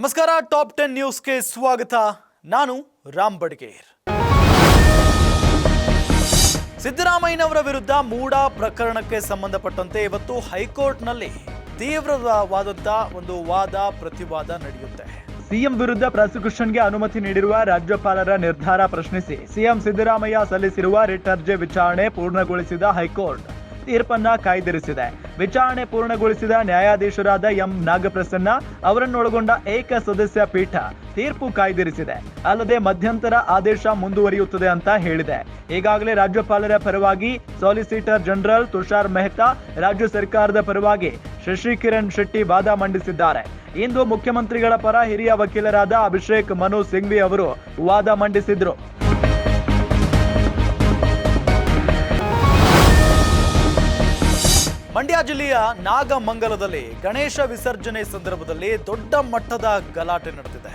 ನಮಸ್ಕಾರ top ten ನ್ಯೂಸ್ಗೆ ಸ್ವಾಗತ. ನಾನು ರಾಮ್ ಬಡ್ಗೇರ್. ಸಿದ್ದರಾಮಯ್ಯನವರ ವಿರುದ್ಧ ಮೂಡ ಪ್ರಕರಣಕ್ಕೆ ಸಂಬಂಧಪಟ್ಟಂತೆ ಇವತ್ತು ಹೈಕೋರ್ಟ್ನಲ್ಲಿ ತೀವ್ರವಾದಂಥ ಒಂದು ವಾದ, ಪ್ರತಿವಾದ ನಡೆಯುತ್ತೆ. ಸಿಎಂ ವಿರುದ್ಧ ಪ್ರಾಸಿಕ್ಯೂಷನ್ಗೆ ಅನುಮತಿ ನೀಡಿರುವ ರಾಜ್ಯಪಾಲರ ನಿರ್ಧಾರ ಪ್ರಶ್ನಿಸಿ ಸಿಎಂ ಸಿದ್ದರಾಮಯ್ಯ ಸಲ್ಲಿಸಿರುವ ರಿಟ್ ಅರ್ಜಿ ವಿಚಾರಣೆ ಪೂರ್ಣಗೊಳಿಸಿದ ಹೈಕೋರ್ಟ್. ತೀರ್ಪನ್ನ ಕಾಯ್ದಿರಿಸಿದೆ. ವಿಚಾರಣೆ ಪೂರ್ಣಗೊಳಿಸಿದ ನ್ಯಾಯಾಧೀಶರಾದ ಎಂ. ನಾಗಪ್ರಸನ್ನ ಅವರನ್ನೊಳಗೊಂಡ ಏಕ ಸದಸ್ಯ ಪೀಠ ತೀರ್ಪು ಕಾಯ್ದಿರಿಸಿದೆ. ಅಲ್ಲದೆ ಮಧ್ಯಂತರ ಆದೇಶ ಮುಂದುವರಿಯುತ್ತದೆ ಅಂತ ಹೇಳಿದೆ. ಈಗಾಗಲೇ ರಾಜ್ಯಪಾಲರ ಪರವಾಗಿ ಸಾಲಿಸಿಟರ್ ಜನರಲ್ ತುಷಾರ್ ಮೆಹ್ತಾ ರಾಜ್ಯ ಸರ್ಕಾರದ ಪರವಾಗಿ ಶಶಿಕಿರಣ್ ಶೆಟ್ಟಿ ವಾದ ಮಂಡಿಸಿದ್ದಾರೆ. ಇಂದು ಮುಖ್ಯಮಂತ್ರಿಗಳ ಪರ ಹಿರಿಯ ವಕೀಲರಾದ ಅಭಿಷೇಕ್ ಮನು ಸಿಂಘ್ವಿ ಅವರು ವಾದ ಮಂಡಿಸಿದ್ರು. ಮಂಡ್ಯ ಜಿಲ್ಲೆಯ ನಾಗಮಂಗಲದಲ್ಲಿ ಗಣೇಶ ವಿಸರ್ಜನೆ ಸಂದರ್ಭದಲ್ಲಿ ದೊಡ್ಡ ಮಟ್ಟದ ಗಲಾಟೆ ನಡೆದಿದೆ.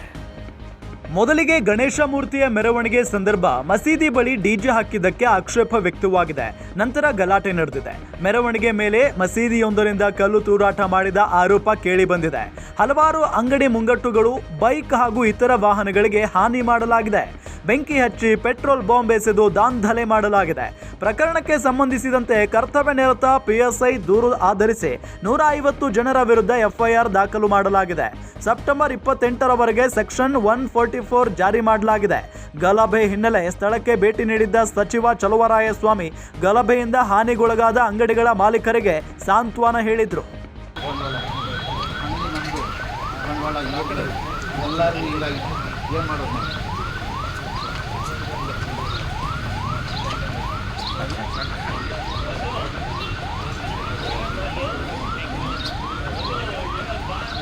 ಮೊದಲಿಗೆ ಗಣೇಶ ಮೂರ್ತಿಯ ಮೆರವಣಿಗೆ ಸಂದರ್ಭ ಮಸೀದಿ ಬಳಿ ಡಿಜೆ ಹಾಕಿದ್ದಕ್ಕೆ ಆಕ್ಷೇಪ ವ್ಯಕ್ತವಾಗಿದೆ. ನಂತರ ಗಲಾಟೆ ನಡೆದಿದೆ. ಮೆರವಣಿಗೆ ಮೇಲೆ ಮಸೀದಿಯೊಂದರಿಂದ ಕಲ್ಲು ತೂರಾಟ ಮಾಡಿದ ಆರೋಪ ಕೇಳಿ ಬಂದಿದೆ ಹಲವಾರು ಅಂಗಡಿ ಮುಂಗಟ್ಟುಗಳು, ಬೈಕ್ ಹಾಗೂ ಇತರ ವಾಹನಗಳಿಗೆ ಹಾನಿ ಮಾಡಲಾಗಿದೆ. ಬೆಂಕಿ ಹಚ್ಚಿ ಪೆಟ್ರೋಲ್ ಬಾಂಬ್ ಎಸೆದು ದಾಂಧಲೆ ಮಾಡಲಾಗಿದೆ. ಪ್ರಕರಣಕ್ಕೆ ಸಂಬಂಧಿಸಿದಂತೆ ಕರ್ತವ್ಯ ನಿರತ ಪಿಎಸ್ಐ ದೂರು ಆಧರಿಸಿ ನೂರ ಐವತ್ತು ಜನರ ವಿರುದ್ಧ ಎಫ್ಐಆರ್ ದಾಖಲು ಮಾಡಲಾಗಿದೆ. ಸೆಪ್ಟೆಂಬರ್ ಇಪ್ಪತ್ತೆಂಟರವರೆಗೆ ಸೆಕ್ಷನ್ ಒನ್ ಫೋರ್ಟಿ ಫೋರ್ ಜಾರಿ ಮಾಡಲಾಗಿದೆ. ಗಲಭೆ ಹಿನ್ನೆಲೆ ಸ್ಥಳಕ್ಕೆ ಭೇಟಿ ನೀಡಿದ್ದ ಸಚಿವ ಚಲುವರಾಯಸ್ವಾಮಿ ಗಲಭೆಯಿಂದ ಹಾನಿಗೊಳಗಾದ ಅಂಗಡಿಗಳ ಮಾಲೀಕರಿಗೆ ಸಾಂತ್ವನ ಹೇಳಿದರು. ಎಲ್ಲರೂ ಏನು ಮಾಡೋದು?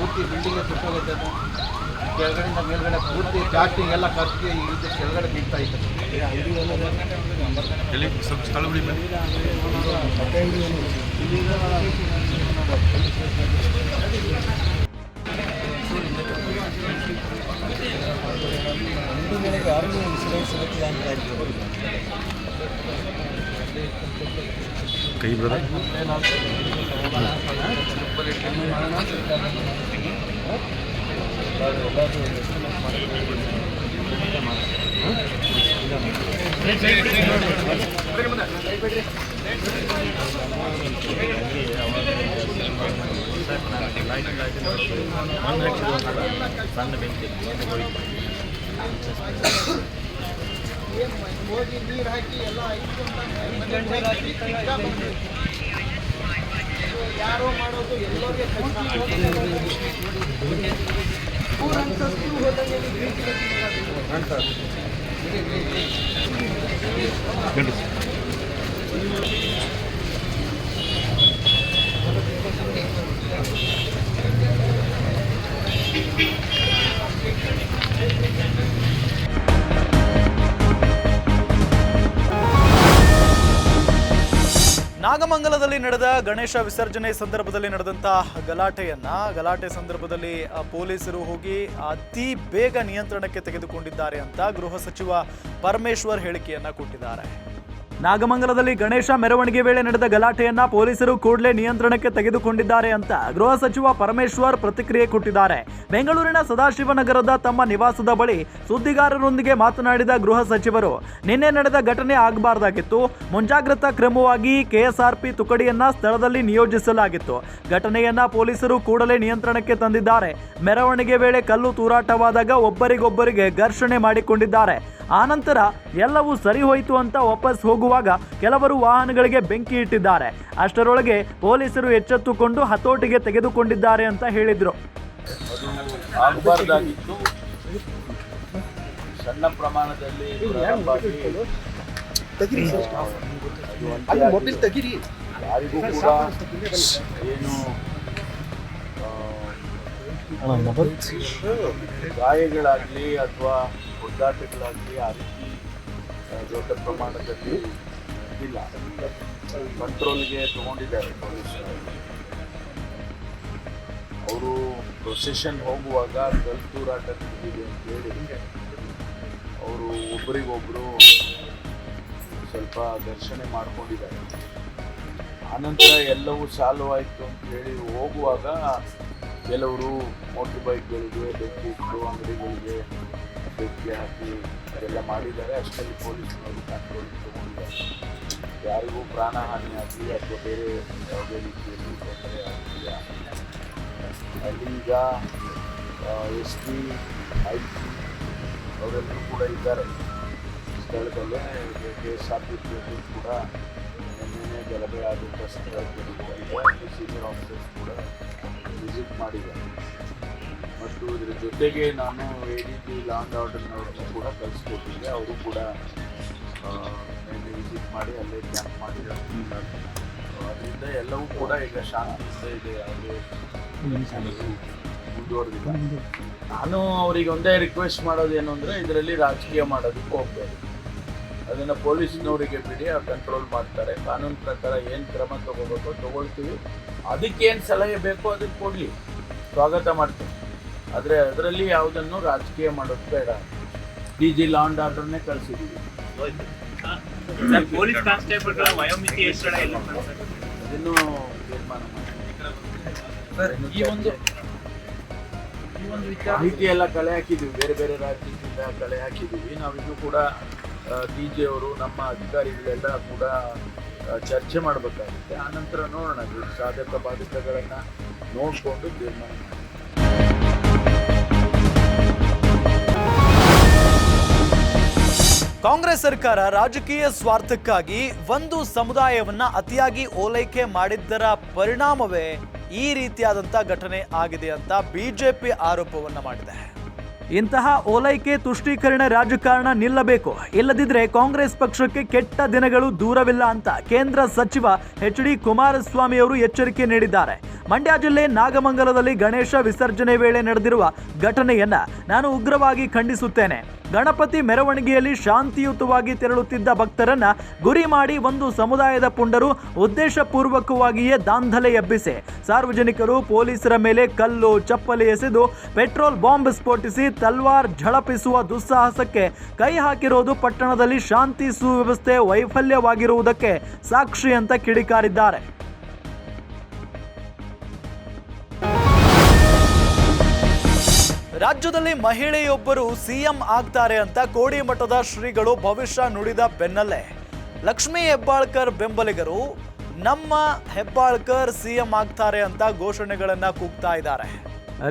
ಪೂರ್ತಿ ಬಿಲ್ಡಿಂಗ್ ಸುಟ್ಟೋಗೈತೆ ಅದು. ಕೆಳಗಡೆಯಿಂದ ಮೇಲ್ಗಡೆ ಪೂರ್ತಿ ಪ್ಲಾಸ್ಟಿಕ್ ಎಲ್ಲ ಕತ್ತಿ ಇದು ಕೆಳಗಡೆ ಬೀಳ್ತಾ ಇತ್ತು ಸ್ವಲ್ಪ ಸ್ಥಳ ಬಿಡಿ ಬನ್ನಿ ಕೈ ಬ್ರದರ್ ಯಾರೋ ಮಾಡೋದು ಎಲ್ಲರಿಗೆ ಮೂರು ಅಂತಸ್ತು ಹೋಟೆಲ್ನಲ್ಲಿ ಗ್ರೀನ್ ನಾಗಮಂಗಲದಲ್ಲಿ ನಡೆದ ಗಣೇಶ ವಿಸರ್ಜನೆ ಸಂದರ್ಭದಲ್ಲಿ ನಡೆದಂತಹ ಗಲಾಟೆಯನ್ನ, ಗಲಾಟೆ ಸಂದರ್ಭದಲ್ಲಿ ಪೊಲೀಸರು ಹೋಗಿ ಅತಿ ಬೇಗ ನಿಯಂತ್ರಣಕ್ಕೆ ತೆಗೆದುಕೊಂಡಿದ್ದಾರೆ ಅಂತ ಗೃಹ ಸಚಿವ ಪರಮೇಶ್ವರ್ ಹೇಳಿಕೆಯನ್ನ ಕೊಟ್ಟಿದ್ದಾರೆ. ನಾಗಮಂಗಲದಲ್ಲಿ ಗಣೇಶ ಮೆರವಣಿಗೆ ವೇಳೆ ನಡೆದ ಗಲಾಟೆಯನ್ನ ಪೊಲೀಸರು ಕೂಡಲೇ ನಿಯಂತ್ರಣಕ್ಕೆ ತೆಗೆದುಕೊಂಡಿದ್ದಾರೆ ಅಂತ ಗೃಹ ಸಚಿವ ಪರಮೇಶ್ವರ್ ಪ್ರತಿಕ್ರಿಯೆ ಕೊಟ್ಟಿದ್ದಾರೆ. ಬೆಂಗಳೂರಿನ ಸದಾಶಿವನಗರದ ತಮ್ಮ ನಿವಾಸದ ಬಳಿ ಸುದ್ದಿಗಾರರೊಂದಿಗೆ ಮಾತನಾಡಿದ ಗೃಹ ಸಚಿವರು, ನಿನ್ನೆ ನಡೆದ ಘಟನೆ ಆಗಬಾರ್ದಾಗಿತ್ತು. ಮುಂಜಾಗ್ರತಾ ಕ್ರಮವಾಗಿ ಕೆಎಸ್ಆರ್ಪಿ ತುಕಡಿಯನ್ನ ಸ್ಥಳದಲ್ಲಿ ನಿಯೋಜಿಸಲಾಗಿತ್ತು. ಘಟನೆಯನ್ನ ಪೊಲೀಸರು ಕೂಡಲೇ ನಿಯಂತ್ರಣಕ್ಕೆ ತಂದಿದ್ದಾರೆ. ಮೆರವಣಿಗೆ ವೇಳೆ ಕಲ್ಲು ತೂರಾಟವಾದಾಗ ಒಬ್ಬರಿಗೊಬ್ಬರಿಗೆ ಘರ್ಷಣೆ ಮಾಡಿಕೊಂಡಿದ್ದಾರೆ. ಆನಂತರ ಎಲ್ಲವೂ ಸರಿ ಹೋಯಿತು ಅಂತ ವಾಪಸ್ ಹೋಗುವಾಗ ಕೆಲವರು ವಾಹನಗಳಿಗೆ ಬೆಂಕಿ ಇಟ್ಟಿದ್ದಾರೆ. ಅಷ್ಟರೊಳಗೆ ಪೊಲೀಸರು ಎಚ್ಚೆತ್ತುಕೊಂಡು ಹತೋಟಿಗೆ ತೆಗೆದುಕೊಂಡಿದ್ದಾರೆ ಅಂತ ಹೇಳಿದರು. ಸಣ್ಣ ಪ್ರಮಾಣದಲ್ಲಿ ಯಾರಿಗೂ ಕೂಡ ಏನು ಗಾಯಗಳಾಗಲಿ ಅಥವಾ ಒದ್ದಾಟಗಳಾಗಲಿ ಆ ರೀತಿ ದೊಡ್ಡ ಪ್ರಮಾಣದಲ್ಲಿ ಇಲ್ಲ. ಕಂಟ್ರೋಲ್ಗೆ ತಗೊಂಡಿದ್ದಾರೆ ಪೊಲೀಸರು ಅವರು. ಪ್ರೊಸೆಷನ್ ಹೋಗುವಾಗ ಕಲ್ ತೂರಾಟ ನಡೆದಿದೆ ಅಂತೇಳಿ ಅವರು ಒಬ್ಬರಿಗೊಬ್ಬರು ಸ್ವಲ್ಪ ಘರ್ಷಣೆ ಮಾಡ್ಕೊಂಡಿದ್ದಾರೆ. ಆನಂತರ ಎಲ್ಲವೂ ಸಾಲು ಆಯಿತು ಅಂತ ಹೇಳಿ ಹೋಗುವಾಗ ಕೆಲವರು ಮೋಟರ್ ಬೈಕ್ಗಳಿಗೆ ಬೆಂಕಿ ಇಟ್ಟು ಅಂಗಡಿಗಳಿಗೆ ಬೆಂಕಿ ಹಾಕಿ ಅದೆಲ್ಲ ಮಾಡಿದ್ದಾರೆ. ಅಷ್ಟರಲ್ಲಿ ಪೊಲೀಸ್ನವರು ಕಂಟ್ರೋಲ್ ತಗೊಂಡಿದ್ದಾರೆ ಯಾರಿಗೂ ಪ್ರಾಣಹಾನಿ ಆಗಲಿ ಅಥವಾ ಬೇರೆ ಯಾವುದೇ ರೀತಿಯಲ್ಲಿ ತೊಂದರೆ ಆಗಲಿಲ್ಲ ಅಲ್ಲಿ ಈಗ ಎಸ್ ಪಿ, ಐ ಪಿ ಅವರೆಲ್ಲರೂ ಕೂಡ ಇದ್ದಾರೆ. ಸ್ಥಳದಲ್ಲೇ ಕೆ ಎಸ್ ಆರ್ ಪಿ ಕೂಡ ನಿನ್ನೆ ಗಲಭೆ ಆದಂಥ ಸ್ಥಳಕ್ಕೆ ಹೋಗಿದ್ದಾರೆ ಸೀನಿಯರ್ ಆಫೀಸರ್ಸ್ ಕೂಡ ವಿಸಿಟ್ ಮಾಡಿದೆ. ಮತ್ತು ಇದರ ಜೊತೆಗೆ ನಾನು ಎ ಡಿ ಪಿ ಲಾಂಡ್ ಆರ್ಡರ್ನವ್ರನ್ನು ಕೂಡ ಕಳಿಸ್ಕೊಟ್ಟಿದ್ದೆ. ಅವರು ಕೂಡ ನಿನ್ನೆ ವಿಸಿಟ್ ಮಾಡಿ ಅಲ್ಲೇ ಕ್ಯಾಂಪ್ ಮಾಡಿದ್ದಾರೆ. ಅದರಿಂದ ಎಲ್ಲವೂ ಕೂಡ ಈಗ ಶಾಂತಿಯಿಂದ ಇದೆ. ಯಾವುದೇ ಮುಂದುವರೆದಿಲ್ಲ. ನಾನು ಅವರಿಗೆ ಒಂದೇ ರಿಕ್ವೆಸ್ಟ್ ಮಾಡೋದೇನು ಅಂದರೆ ಇದರಲ್ಲಿ ರಾಜಕೀಯ ಮಾಡೋದಕ್ಕೆ ಹೋಗ್ಬೋದು ಅದನ್ನು ಪೊಲೀಸ್ನವರಿಗೆ ಬಿಡಿ ಅವ್ರು ಕಂಟ್ರೋಲ್ ಮಾಡ್ತಾರೆ. ಕಾನೂನು ಪ್ರಕಾರ ಏನು ಕ್ರಮ ತಗೋಬೇಕೋ ತಗೊಳ್ತೀವಿ. ಅದಕ್ಕೇನು ಸಲಹೆ ಬೇಕೋ ಅದಕ್ಕೆ ಕೊಡಲಿ. ಸ್ವಾಗತ ಮಾಡ್ತೀನಿ. ಆದರೆ ಅದರಲ್ಲಿ ಯಾವುದನ್ನು ರಾಜಕೀಯ ಮಾಡೋದು ಬೇಡ. ಡಿ ಜಿ ಲಾಂಡ್ ಆರ್ಡರ್ನೇ ಕಳಿಸಿದ್ದೀವಿ ಇನ್ನೂ ಪೊಲೀಸ್ ಕಾನ್ಸ್ಟೇಬಲ್ಗಳ ವಯೋಮಿತಿ ಹೆಚ್ಚಳ ಇಲ್ಲ? ಸರ್ ಅದನ್ನು ತೀರ್ಮಾನ ಮಾಡಿ ಈ ಒಂದು ಮಾಹಿತಿ ಎಲ್ಲ ಕಳೆ ಹಾಕಿದ್ದೀವಿ ಬೇರೆ ಬೇರೆ ರಾಜ್ಯದಿಂದ ಕಳೆ ಹಾಕಿದ್ದೀವಿ ನಾವಿನ್ನೂ ಕೂಡ ಡಿ ಜಿ ಅವರು ನಮ್ಮ ಅಧಿಕಾರಿಗಳೆಲ್ಲ ಕೂಡ ಚರ್ಚೆ ಮಾಡಬೇಕಾಗುತ್ತೆ. ಆನಂತರ ನೋಡೋಣ. ಸಾಧಕ ಬಾಧಕಗಳನ್ನು ನೋಡಿಕೊಂಡು ತೀರ್ಮಾನ ಕಾಂಗ್ರೆಸ್ ಸರ್ಕಾರ ರಾಜಕೀಯ ಸ್ವಾರ್ಥಕ್ಕಾಗಿ ಒಂದು ಸಮುದಾಯವನ್ನ ಅತಿಯಾಗಿ ಓಲೈಕೆ ಮಾಡಿದ್ದರ ಪರಿಣಾಮವೇ ಈ ರೀತಿಯಾದಂಥ ಘಟನೆ ಆಗಿದೆ ಅಂತ ಬಿಜೆಪಿ ಆರೋಪವನ್ನ ಮಾಡಿದೆ. ಇಂತಹ ಓಲೈಕೆ ತುಷ್ಟೀಕರಣ ರಾಜಕಾರಣ ನಿಲ್ಲಬೇಕು. ಇಲ್ಲದಿದ್ರೆ ಕಾಂಗ್ರೆಸ್ ಪಕ್ಷಕ್ಕೆ ಕೆಟ್ಟ ದಿನಗಳು ದೂರವಿಲ್ಲ ಅಂತ ಕೇಂದ್ರ ಸಚಿವ ಎಚ್ ಡಿ ಕುಮಾರಸ್ವಾಮಿ ಅವರು ಎಚ್ಚರಿಕೆ ನೀಡಿದ್ದಾರೆ. ಮಂಡ್ಯ ಜಿಲ್ಲೆ ನಾಗಮಂಗಲದಲ್ಲಿ ಗಣೇಶ ವಿಸರ್ಜನೆ ವೇಳೆ ನಡೆದಿರುವ ಘಟನೆಯನ್ನ ನಾನು ಉಗ್ರವಾಗಿ ಖಂಡಿಸುತ್ತೇನೆ. ಗಣಪತಿ ಮೆರವಣಿಗೆಯಲ್ಲಿ ಶಾಂತಿಯುತವಾಗಿ ತೆರಳುತ್ತಿದ್ದ ಭಕ್ತರನ್ನ ಗುರಿ ಮಾಡಿ ಒಂದು ಸಮುದಾಯದ ಪುಂಡರು ಉದ್ದೇಶಪೂರ್ವಕವಾಗಿಯೇ ದಾಂಧಲೆ ಎಬ್ಬಿಸಿ, ಸಾರ್ವಜನಿಕರು ಪೊಲೀಸರ ಮೇಲೆ ಕಲ್ಲು ಚಪ್ಪಲಿ ಎಸೆದು ಪೆಟ್ರೋಲ್ ಬಾಂಬ್ ಸ್ಫೋಟಿಸಿ ತಲ್ವಾರ್ ಝಳಪಿಸುವ ದುಸ್ಸಾಹಸಕ್ಕೆ ಕೈ ಹಾಕಿರೋದು ಪಟ್ಟಣದಲ್ಲಿ ಶಾಂತಿ ಸುವ್ಯವಸ್ಥೆ ವೈಫಲ್ಯವಾಗಿರುವುದಕ್ಕೆ ಸಾಕ್ಷಿ ಅಂತ ಕಿಡಿಕಾರಿದ್ದಾರೆ. ರಾಜ್ಯದಲ್ಲಿ ಮಹಿಳೆಯೊಬ್ಬರು ಸಿಎಂ ಆಗ್ತಾರೆ ಅಂತ ಕೋಡಿಮಠದ ಶ್ರೀಗಳು ಭವಿಷ್ಯ ನುಡಿದ ಬೆನ್ನಲ್ಲೇ. ಲಕ್ಷ್ಮೀ ಹೆಬ್ಬಾಳ್ಕರ್ ಬೆಂಬಲಿಗರು ನಮ್ಮ ಹೆಬ್ಬಾಳ್ಕರ್ ಸಿಎಂ ಆಗ್ತಾರೆ ಅಂತ ಘೋಷಣೆಗಳನ್ನು ಕೂಗ್ತಾ ಇದ್ದಾರೆ.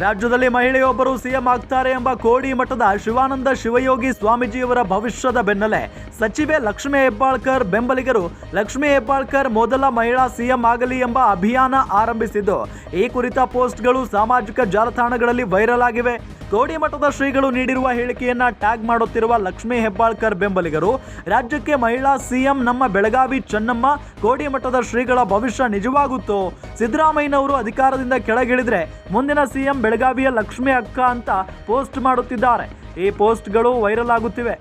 ರಾಜ್ಯದಲ್ಲಿ ಮಹಿಳೆಯೊಬ್ಬರು ಸಿಎಂ ಆಗ್ತಾರೆ ಎಂಬ ಕೋಡಿ ಮಠದ ಶಿವಾನಂದ ಶಿವಯೋಗಿ ಸ್ವಾಮೀಜಿಯವರ ಭವಿಷ್ಯದ ಬೆನ್ನಲ್ಲೇ ಸಚಿವೆ ಲಕ್ಷ್ಮೀ ಹೆಬ್ಬಾಳ್ಕರ್ ಬೆಂಬಲಿಗರು. ಲಕ್ಷ್ಮೀ ಹೆಬ್ಬಾಳ್ಕರ್ ಮೊದಲ ಮಹಿಳಾ ಸಿಎಂ ಆಗಲಿ ಎಂಬ ಅಭಿಯಾನ ಆರಂಭಿಸಿದ್ದು. ಈ ಕುರಿತ ಪೋಸ್ಟ್ಗಳು ಸಾಮಾಜಿಕ ಜಾಲತಾಣಗಳಲ್ಲಿ ವೈರಲ್ ಆಗಿವೆ. ಕೋಡಿ ಮಠದ ಶ್ರೀಗಳು ನೀಡಿರುವ ಹೇಳಿಕೆಯನ್ನ ಟ್ಯಾಗ್ ಮಾಡುತ್ತಿರುವ ಲಕ್ಷ್ಮೀ ಹೆಬ್ಬಾಳ್ಕರ್ ಬೆಂಬಲಿಗರು, ರಾಜ್ಯಕ್ಕೆ ಮಹಿಳಾ ಸಿಎಂ ನಮ್ಮ ಬೆಳಗಾವಿ ಚೆನ್ನಮ್ಮ, ಗೋಡಿ ಮಠದ ಶ್ರೀಗಳ ಭವಿಷ್ಯ ನಿಜವಾಗುತ್ತೋ? ಸಿದ್ದರಾಮಯ್ಯನವರು ಅಧಿಕಾರದಿಂದ ಕೆಳಗಿಳಿದ್ರೆ ಮುಂದಿನ ಸಿಎಂ ಬೆಳಗಾವಿಯ ಲಕ್ಷ್ಮಿ ಅಕ್ಕ ಅಂತ ಪೋಸ್ಟ್ ಮಾಡುತ್ತಿದ್ದಾರೆ. ಈ ಪೋಸ್ಟ್ಗಳು ವೈರಲ್ ಆಗುತ್ತಿವೆ.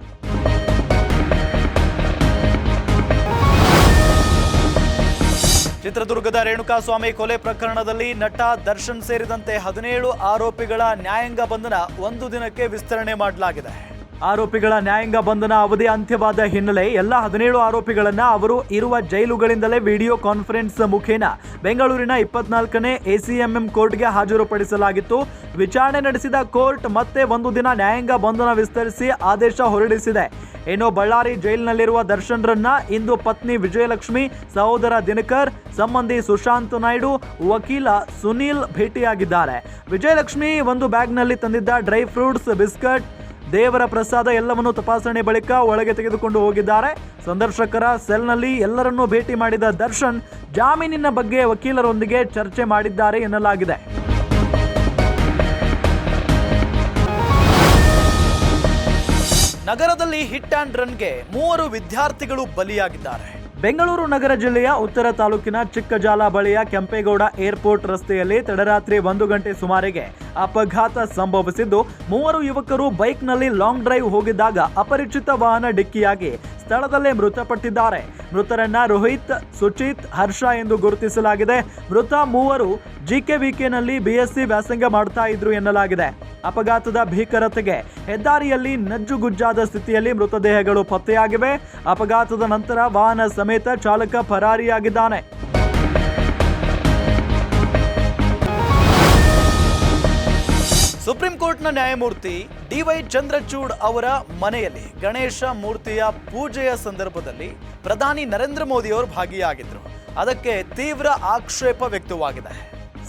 ಚಿತ್ರದುರ್ಗದ ರೇಣುಕಾಸ್ವಾಮಿ ಕೊಲೆ ಪ್ರಕರಣದಲ್ಲಿ ನಟ ದರ್ಶನ್ ಸೇರಿದಂತೆ ಹದಿನೇಳು ಆರೋಪಿಗಳ ನ್ಯಾಯಾಂಗ ಬಂಧನ ಒಂದು ದಿನಕ್ಕೆ ವಿಸ್ತರಣೆ ಮಾಡಲಾಗಿದೆ. ಆರೋಪಿಗಳ ನ್ಯಾಯಾಂಗ ಬಂಧನ ಅವಧಿ ಅಂತ್ಯವಾದ ಹಿನ್ನೆಲೆ ಎಲ್ಲ ಹದಿನೇಳು ಆರೋಪಿಗಳನ್ನು ಅವರು ಇರುವ ಜೈಲುಗಳಿಂದಲೇ ವಿಡಿಯೋ ಕಾನ್ಫರೆನ್ಸ್ ಮುಖೇನ ಬೆಂಗಳೂರಿನ ಇಪ್ಪತ್ನಾಲ್ಕನೇ ಎಸಿಎಂಎಂ ಕೋರ್ಟ್ಗೆ ಹಾಜರುಪಡಿಸಲಾಗಿತ್ತು. ವಿಚಾರಣೆ ನಡೆಸಿದ ಕೋರ್ಟ್ ಮತ್ತೆ ಒಂದು ದಿನ ನ್ಯಾಯಾಂಗ ಬಂಧನ ವಿಸ್ತರಿಸಿ ಆದೇಶ ಹೊರಡಿಸಿದೆ. ಇನ್ನು ಬಳ್ಳಾರಿ ಜೈಲಿನಲ್ಲಿರುವ ದರ್ಶನ್ರನ್ನ ಇಂದು ಪತ್ನಿ ವಿಜಯಲಕ್ಷ್ಮಿ, ಸಹೋದರ ದಿನಕರ್, ಸಂಬಂಧಿ ಸುಶಾಂತ್ ನಾಯ್ಡು, ವಕೀಲ ಸುನೀಲ್ ಭೇಟಿಯಾಗಿದ್ದಾರೆ. ವಿಜಯಲಕ್ಷ್ಮಿ ಒಂದು ಬ್ಯಾಗ್ನಲ್ಲಿ ತಂದಿದ್ದ ಡ್ರೈ ಫ್ರೂಟ್ಸ್, ಬಿಸ್ಕಟ್, ದೇವರ ಪ್ರಸಾದ ಎಲ್ಲವನ್ನು ತಪಾಸಣೆ ಬಳಿಕ ಒಳಗೆ ತೆಗೆದುಕೊಂಡು ಹೋಗಿದ್ದಾರೆ. ಸಂದರ್ಶಕರ ಸೆಲ್ನಲ್ಲಿ ಎಲ್ಲರನ್ನೂ ಭೇಟಿ ಮಾಡಿದ ದರ್ಶನ್ ಜಾಮೀನಿನ ಬಗ್ಗೆ ವಕೀಲರೊಂದಿಗೆ ಚರ್ಚೆ ಮಾಡಿದ್ದಾರೆ ಎನ್ನಲಾಗಿದೆ. ನಗರದಲ್ಲಿ ಹಿಟ್ ಆ್ಯಂಡ್ ರನ್ಗೆ ಮೂವರು ವಿದ್ಯಾರ್ಥಿಗಳು ಬಲಿಯಾಗಿದ್ದಾರೆ. ಬೆಂಗಳೂರು ನಗರ ಜಿಲ್ಲೆಯ ಉತ್ತರ ತಾಲೂಕಿನ ಚಿಕ್ಕಜಾಲ ಬಳಿಯ ಕೆಂಪೇಗೌಡ ಏರ್ಪೋರ್ಟ್ ರಸ್ತೆಯಲ್ಲಿ ತಡರಾತ್ರಿ ಒಂದು ಗಂಟೆ ಸುಮಾರಿಗೆ ಅಪಘಾತ ಸಂಭವಿಸಿದ್ದು, ಮೂವರು ಯುವಕರು ಬೈಕ್ನಲ್ಲಿ ಲಾಂಗ್ ಡ್ರೈವ್ ಹೋಗಿದ್ದಾಗ ಅಪರಿಚಿತ ವಾಹನ ಡಿಕ್ಕಿಯಾಗಿ ಸ್ಥಳದಲ್ಲೇ ಮೃತಪಟ್ಟಿದ್ದಾರೆ. ಮೃತರನ್ನ ರೋಹಿತ್, ಸುಚಿತ್, ಹರ್ಷ ಎಂದು ಗುರುತಿಸಲಾಗಿದೆ. ಮೃತ ಮೂವರು ಜಿಕೆವಿಕೆನಲ್ಲಿ ಬಿಎಸ್ಸಿ ವ್ಯಾಸಂಗ ಮಾಡ್ತಾ ಇದ್ರು ಎನ್ನಲಾಗಿದೆ. ಅಪಘಾತದ ಭೀಕರತೆಗೆ ಹೆದ್ದಾರಿಯಲ್ಲಿ ನಜ್ಜುಗುಜ್ಜಾದ ಸ್ಥಿತಿಯಲ್ಲಿ ಮೃತದೇಹಗಳು ಪತ್ತೆಯಾಗಿವೆ. ಅಪಘಾತದ ನಂತರ ವಾಹನ ಸಮೇತ ಚಾಲಕ ಪರಾರಿಯಾಗಿದ್ದಾನೆ. ಸುಪ್ರೀಂ ಕೋರ್ಟ್ನ ನ್ಯಾಯಮೂರ್ತಿ ಡಿವೈ ಚಂದ್ರಚೂಡ್ ಅವರ ಮನೆಯಲ್ಲಿ ಗಣೇಶ ಮೂರ್ತಿಯ ಪೂಜೆಯ ಸಂದರ್ಭದಲ್ಲಿ ಪ್ರಧಾನಿ ನರೇಂದ್ರ ಮೋದಿ ಅವರು ಭಾಗಿಯಾಗಿದ್ರು. ಅದಕ್ಕೆ ತೀವ್ರ ಆಕ್ಷೇಪ ವ್ಯಕ್ತವಾಗಿದೆ.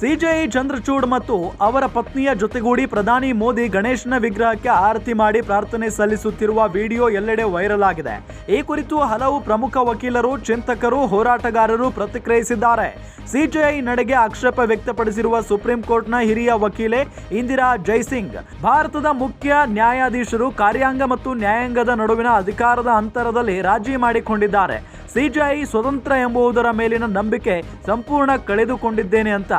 ಸಿಜೆಐ ಚಂದ್ರಚೂಡ್ ಮತ್ತು ಅವರ ಪತ್ನಿಯ ಜೊತೆಗೂಡಿ ಪ್ರಧಾನಿ ಮೋದಿ ಗಣೇಶನ ವಿಗ್ರಹಕ್ಕೆ ಆರತಿ ಮಾಡಿ ಪ್ರಾರ್ಥನೆ ಸಲ್ಲಿಸುತ್ತಿರುವ ವಿಡಿಯೋ ಎಲ್ಲೆಡೆ ವೈರಲ್ ಆಗಿದೆ. ಈ ಕುರಿತು ಹಲವು ಪ್ರಮುಖ ವಕೀಲರು, ಚಿಂತಕರು, ಹೋರಾಟಗಾರರು ಪ್ರತಿಕ್ರಿಯಿಸಿದ್ದಾರೆ. ಸಿಜೆಐ ನಡೆಗೆ ಆಕ್ಷೇಪ ವ್ಯಕ್ತಪಡಿಸಿರುವ ಸುಪ್ರೀಂ ಕೋರ್ಟ್ನ ಹಿರಿಯ ವಕೀಲೆ ಇಂದಿರಾ ಜೈಸಿಂಗ್, ಭಾರತದ ಮುಖ್ಯ ನ್ಯಾಯಾಧೀಶರು, ಕಾರ್ಯಾಂಗ ಮತ್ತು ನ್ಯಾಯಾಂಗದ ನಡುವಿನ ಅಧಿಕಾರದ ಅಂತರದಲ್ಲಿ ರಾಜಿ ಮಾಡಿಕೊಂಡಿದ್ದಾರೆ. ಸಿಜೆಐ ಸ್ವತಂತ್ರ ಎಂಬುದರ ಮೇಲಿನ ನಂಬಿಕೆ ಸಂಪೂರ್ಣ ಕಳೆದುಕೊಂಡಿದ್ದೇನೆ ಅಂತ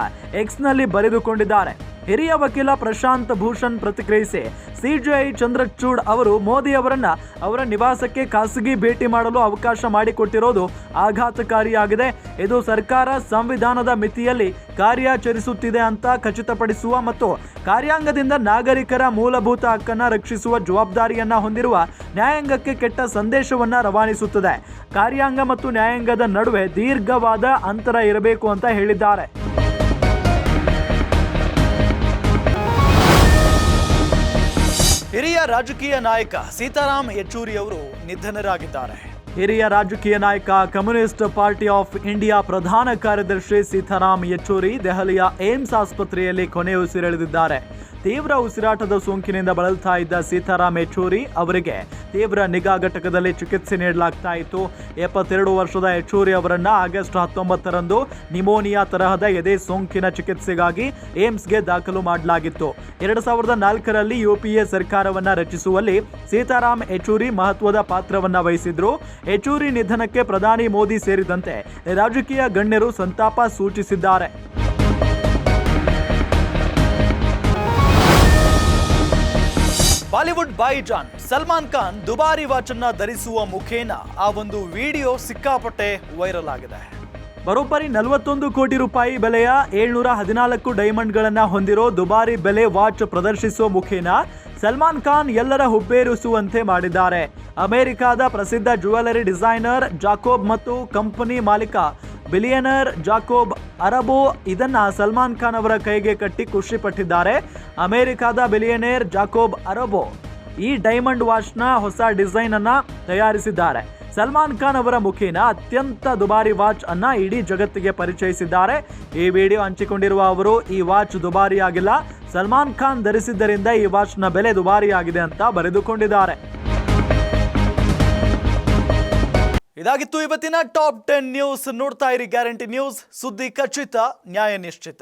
ಎಕ್ಸ್ನಲ್ಲಿ ಬರೆದುಕೊಂಡಿದ್ದಾರೆ. ಹಿರಿಯ ವಕೀಲ ಪ್ರಶಾಂತ್ ಭೂಷಣ್ ಪ್ರತಿಕ್ರಿಯಿಸಿ ಸಿಜೆಐ ಚಂದ್ರಚೂಡ್ ಅವರು ಮೋದಿ ಅವರನ್ನ ಅವರ ನಿವಾಸಕ್ಕೆ ಖಾಸಗಿ ಭೇಟಿ ಮಾಡಲು ಅವಕಾಶ ಮಾಡಿಕೊಟ್ಟಿರೋದು ಆಘಾತಕಾರಿಯಾಗಿದೆ. ಇದು ಸರ್ಕಾರ ಸಂವಿಧಾನದ ಮಿತಿಯಲ್ಲಿ ಕಾರ್ಯಾಚರಿಸುತ್ತಿದೆ ಅಂತ ಖಚಿತಪಡಿಸುವ ಮತ್ತು ಕಾರ್ಯಾಂಗದಿಂದ ನಾಗರಿಕರ ಮೂಲಭೂತ ಹಕ್ಕನ್ನ ರಕ್ಷಿಸುವ ಜವಾಬ್ದಾರಿಯನ್ನ ಹೊಂದಿರುವ ನ್ಯಾಯಾಂಗಕ್ಕೆ ಕೆಟ್ಟ ಸಂದೇಶವನ್ನ ರವಾನಿಸುತ್ತದೆ. ಕಾರ್ಯಾಂಗ ಮತ್ತು ನ್ಯಾಯಾಂಗದ ನಡುವೆ ದೀರ್ಘವಾದ ಅಂತರ ಇರಬೇಕು ಅಂತ ಹೇಳಿದ್ದಾರೆ. ಹಿರಿಯ ರಾಜಕೀಯ ನಾಯಕ ಸೀತಾರಾಮ್ ಯೆಚೂರಿ ಅವರು ನಿಧನರಾಗಿದ್ದಾರೆ. ಹಿರಿಯ ರಾಜಕೀಯ ನಾಯಕ ಕಮ್ಯುನಿಸ್ಟ್ ಪಾರ್ಟಿ ಆಫ್ ಇಂಡಿಯಾ ಪ್ರಧಾನ ಕಾರ್ಯದರ್ಶಿ ಸೀತಾರಾಮ್ ಯೆಚೂರಿ ದೆಹಲಿಯ ಏಮ್ಸ್ ಆಸ್ಪತ್ರೆಯಲ್ಲಿ ಕೊನೆಯುಸಿರೆಳೆದಿದ್ದಾರೆ. ತೀವ್ರ ಉಸಿರಾಟದ ಸೋಂಕಿನಿಂದ ಬಳಲ್ತಾ ಇದ್ದ ಸೀತಾರಾಮ್ ಯೆಚೂರಿ ಅವರಿಗೆ ತೀವ್ರ ನಿಗಾ ಘಟಕದಲ್ಲಿ ಚಿಕಿತ್ಸೆ ನೀಡಲಾಗ್ತಾ ಇತ್ತು. ಎಪ್ಪತ್ತೆರಡು ವರ್ಷದ ಯೆಚೂರಿ ಅವರನ್ನ ಆಗಸ್ಟ್ ಹತ್ತೊಂಬತ್ತರಂದು ನಿಮೋನಿಯಾ ತರಹದ ಎದೆ ಸೋಂಕಿನ ಚಿಕಿತ್ಸೆಗಾಗಿ ಏಮ್ಸ್ಗೆ ದಾಖಲು ಮಾಡಲಾಗಿತ್ತು. ಎರಡು ಸಾವಿರದ ನಾಲ್ಕರಲ್ಲಿ ಯುಪಿಎ ಸರ್ಕಾರವನ್ನ ರಚಿಸುವಲ್ಲಿ ಸೀತಾರಾಮ್ ಯೆಚೂರಿ ಮಹತ್ವದ ಪಾತ್ರವನ್ನ ವಹಿಸಿದ್ರು. ಯೆಚೂರಿ ನಿಧನಕ್ಕೆ ಪ್ರಧಾನಿ ಮೋದಿ ಸೇರಿದಂತೆ ರಾಜಕೀಯ ಗಣ್ಯರು ಸಂತಾಪ ಸೂಚಿಸಿದ್ದಾರೆ. ಬಾಲಿವುಡ್ ಬಾಯಿಜಾನ್ ಸಲ್ಮಾನ್ ಖಾನ್ ದುಬಾರಿ ವಾಚನ್ನ ಧರಿಸುವ ಮುಖೇನ ಆ ಒಂದು ವಿಡಿಯೋ ಸಿಕ್ಕಾಪಟ್ಟೆ ವೈರಲ್ ಆಗಿದೆ. ಬರೋಬ್ಬರಿ ನಲವತ್ತೊಂದು ಕೋಟಿ ರೂಪಾಯಿ ಬೆಲೆಯ ಏಳ್ನೂರ ಹದಿನಾಲ್ಕು ಡೈಮಂಡ್ಗಳನ್ನ ಹೊಂದಿರೋ ದುಬಾರಿ ಬೆಲೆ ವಾಚ್ ಪ್ರದರ್ಶಿಸುವ ಮುಖೇನ ಸಲ್ಮಾನ್ ಖಾನ್ ಎಲ್ಲರ ಹುಬ್ಬೇರಿಸುವಂತೆ ಮಾಡಿದ್ದಾರೆ. ಅಮೆರಿಕಾದ ಪ್ರಸಿದ್ಧ ಜ್ಯುವೆಲರಿ ಡಿಸೈನರ್ ಜಾಕೋಬ್ ಮತ್ತು ಕಂಪನಿ ಮಾಲೀಕ ಬಿಲಿಯನರ್ ಜಾಕೋಬ್ ಅರಬೋ ಇದನ್ನ ಸಲ್ಮಾನ್ ಖಾನ್ ಅವರ ಕೈಗೆ ಕಟ್ಟಿ ಖುಷಿ ಪಟ್ಟಿದ್ದಾರೆ. ಅಮೆರಿಕಾದ ಬಿಲಿಯನೇರ್ ಜಾಕೋಬ್ ಅರಬೋ ಈ ಡೈಮಂಡ್ ವಾಚ್ನ ಹೊಸ ಡಿಸೈನ್ ಅನ್ನ ತಯಾರಿಸಿದ್ದಾರೆ. ಸಲ್ಮಾನ್ ಖಾನ್ ಅವರ ಮುಖೇನ ಅತ್ಯಂತ ದುಬಾರಿ ವಾಚ್ ಅನ್ನ ಇಡೀ ಜಗತ್ತಿಗೆ ಪರಿಚಯಿಸಿದ್ದಾರೆ. ಈ ವಿಡಿಯೋ ಹಂಚಿಕೊಂಡಿರುವ ಅವರು, ಈ ವಾಚ್ ದುಬಾರಿಯಾಗಿಲ್ಲ. ಸಲ್ಮಾನ್ ಖಾನ್ ಧರಿಸಿದ್ದರಿಂದ ಈ ವಾಚ್ನ ಬೆಲೆ ದುಬಾರಿಯಾಗಿದೆ ಅಂತ ಬರೆದುಕೊಂಡಿದ್ದಾರೆ. ಇದಾಗಿತ್ತು ಇವತ್ತಿನ ಟಾಪ್ ಟೆನ್ ನ್ಯೂಸ್. ನೋಡ್ತಾ ಇರಿ ಗ್ಯಾರಂಟಿ ನ್ಯೂಸ್. ಸುದ್ದಿ ಖಚಿತ ನ್ಯಾಯ ನಿಶ್ಚಿತ.